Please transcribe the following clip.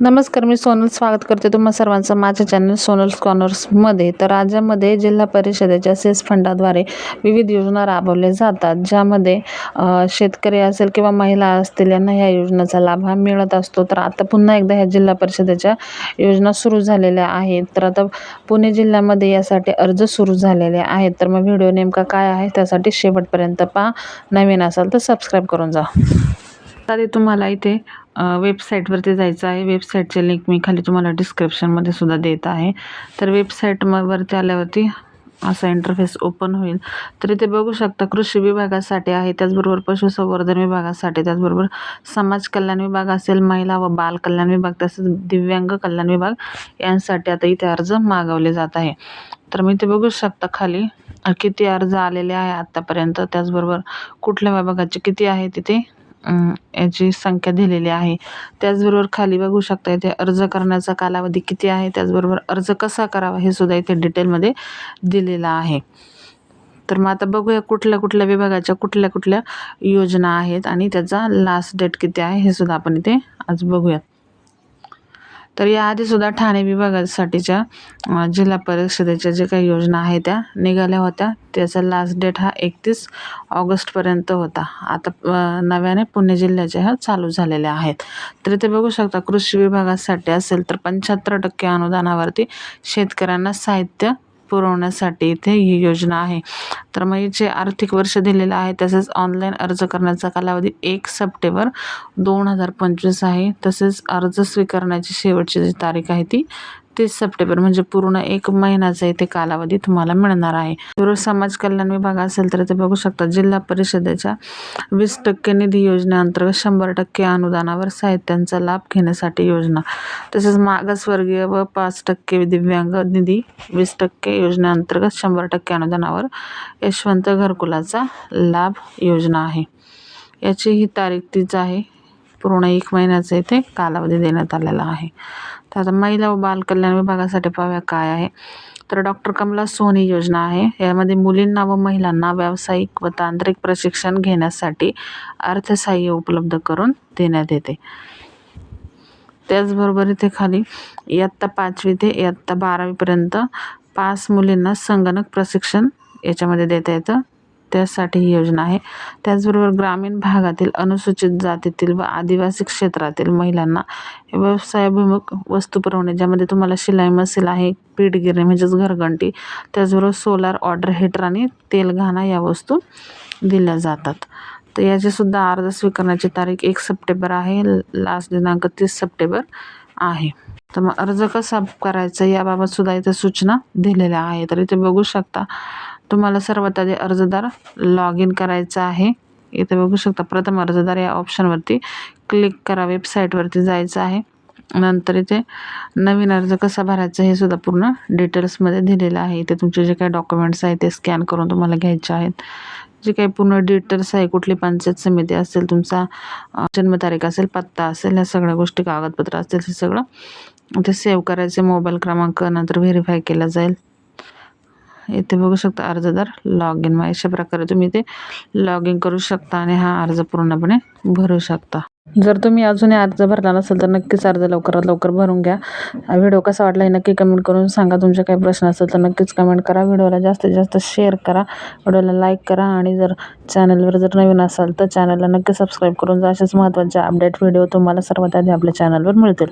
नमस्कार मी सोनल. स्वागत करते तुम्हा सर्वांचं माझ्या चॅनल सोनल कॉर्नर्समध्ये तर राज्यामध्ये जिल्हा परिषदेच्या सेस फंडाद्वारे विविध योजना राबवल्या जातात ज्यामध्ये शेतकरी असेल किंवा महिला असतील यांना ह्या योजनेचा लाभ हा मिळत असतो. तर आता पुन्हा एकदा ह्या जिल्हा परिषदेच्या योजना सुरू झालेल्या आहेत. तर आता पुणे जिल्ह्यामध्ये यासाठी अर्ज सुरू झालेले आहेत. तर मग व्हिडिओ नेमका काय आहे त्यासाठी शेवटपर्यंत पहा. नवीन असाल तर सबस्क्राईब करून जा. ते तुम्हाला इथे वेबसाईटवरती जायचं आहे. वेबसाईटचे लिंक मी खाली तुम्हाला डिस्क्रिप्शनमध्ये सुद्धा देत आहे. तर वेबसाईट म वरती आल्यावरती असा इंटरफेस ओपन होईल. तर इथे बघू शकता कृषी विभागासाठी आहे. त्याचबरोबर पशुसंवर्धन विभागासाठी त्याचबरोबर समाज कल्याण विभाग असेल महिला व बाल कल्याण विभाग तसेच दिव्यांग कल्याण विभाग यांसाठी आता इथे अर्ज मागवले जात आहे. तर मी इथे बघू शकता खाली किती अर्ज आलेले आहे आत्तापर्यंत त्याचबरोबर कुठल्या विभागाचे किती आहे तिथे? याची संख्या दिलेली आहे. त्याचबरोबर खाली बघू शकता इथे अर्ज करण्याचा कालावधी किती आहे त्याचबरोबर अर्ज कसा करावा हे सुद्धा इथे डिटेलमध्ये दिलेलं आहे. तर मग आता बघूया कुठल्या कुठल्या विभागाच्या कुठल्या कुठल्या योजना आहेत आणि त्याचा लास्ट डेट किती आहे हे सुद्धा आपण इथे आज बघूयात. तर याआधी सुद्धा ठाणे विभागासाठीच्या जिल्हा परिषदेच्या जे काही योजना आहेत त्या निघाल्या होत्या. त्याचा लास्ट डेट हा एकतीस ऑगस्टपर्यंत होता. आता नव्याने पुणे जिल्ह्याच्या ह्या चालू झालेल्या आहेत. तर इथे बघू शकता कृषी विभागासाठी असेल तर पंच्याहत्तर टक्के अनुदानावरती शेतकऱ्यांना साहित्य पुरवण्यासाठी इथे ही योजना आहे. तर मग जे आर्थिक वर्ष दिलेलं आहे तसेच ऑनलाईन अर्ज करण्याचा कालावधी एक सप्टेंबर दोन हजार पंचवीस आहे. तसेच अर्ज स्वीकारण्याची शेवटची जी तारीख आहे ती तीस सप्टेंबर म्हणजे पूर्ण एक महिन्याचा इथे कालावधी तुम्हाला मिळणार आहे. बरोबर समाज कल्याण विभाग असेल तर ते बघू शकता जिल्हा परिषदेच्या वीस टक्के निधी योजनेअंतर्गत शंभर टक्के अनुदानावर साहित्यांचा लाभ घेण्यासाठी योजना. तसेच मागासवर्गीय व पाच टक्के दिव्यांग निधी वीस टक्के योजनेअंतर्गत शंभर टक्के अनुदानावर यशवंत घरकुलाचा लाभ योजना आहे. याची ही तारीख तीच आहे. पूर्ण एक महिन्याचा इथे कालावधी देण्यात आलेला आहे. तर आता महिला व बालकल्याण विभागासाठी पाहूया काय आहे. तर डॉक्टर कमला सोनी योजना आहे. यामध्ये मुलींना व महिलांना व्यावसायिक व तांत्रिक प्रशिक्षण घेण्यासाठी अर्थसहाय्य उपलब्ध करून देण्यात येते. त्याचबरोबर इथे खाली इयत्ता पाचवी ते इयत्ता बारावीपर्यंत पाच मुलींना संगणक प्रशिक्षण याच्यामध्ये देता येतं. त्यासाठी ही योजना आहे. त्याचबरोबर ग्रामीण भागातील अनुसूचित जातीतील व आदिवासी क्षेत्रातील महिलांना व्यवसायाभिमुख वस्तू पुरवणे ज्यामध्ये तुम्हाला शिलाई मशील आहे पीठ गिरणी म्हणजेच घरघंटी त्याचबरोबर सोलार ऑर्डर हिटर आणि तेलघाणा या वस्तू दिल्या जातात. तर याचीसुद्धा अर्ज स्वीकारण्याची तारीख एक सप्टेंबर आहे लास्ट दिनांक तीस सप्टेंबर आहे. तर मग अर्ज कसा करायचा याबाबत सुद्धा इथे सूचना दिलेल्या आहे तर इथे बघू शकता तुम्हाला सर्वात आधी अर्जदार लॉग इन करायचं आहे. इथे बघू शकता प्रथम अर्जदार या ऑप्शनवरती क्लिक करा वेबसाईटवरती जायचं आहे. नंतर इथे नवीन अर्ज कसा भरायचा हे सुद्धा पूर्ण डिटेल्समध्ये दिलेलं आहे. इथे तुमचे जे काही डॉक्युमेंट्स आहेत ते स्कॅन करून तुम्हाला घ्यायचे आहेत. जे काही पूर्ण डिटेल्स आहे कुठली पंचायत समिती असेल तुमचा जन्मतारीख असेल पत्ता असेल या सगळ्या गोष्टी कागदपत्र असतील हे सगळं ते सेव्ह करायचे. मोबाईल क्रमांक नंतर व्हेरीफाय केला जाईल. इथे बघू शकता अर्जदार लॉग इन मग अशा प्रकारे तुम्ही ते लॉग इन करू शकता आणि हा अर्ज पूर्णपणे भरू शकता. जर तुम्ही अजूनही अर्ज भरला नसेल तर नक्कीच अर्ज लवकरात लवकर भरून घ्या. व्हिडिओ कसा वाटला हे नक्की कमेंट करून सांगा. तुमचे काही प्रश्न असेल तर नक्कीच कमेंट करा. व्हिडिओला जास्तीत जास्त शेअर करा. व्हिडिओला लाईक करा आणि जर चॅनलवर जर नवीन असाल तर चॅनलला नक्की सबस्क्राईब करून जा. असेच महत्त्वाचे अपडेट व्हिडिओ तुम्हाला सर्वात आधी आपल्या चॅनलवर मिळतील.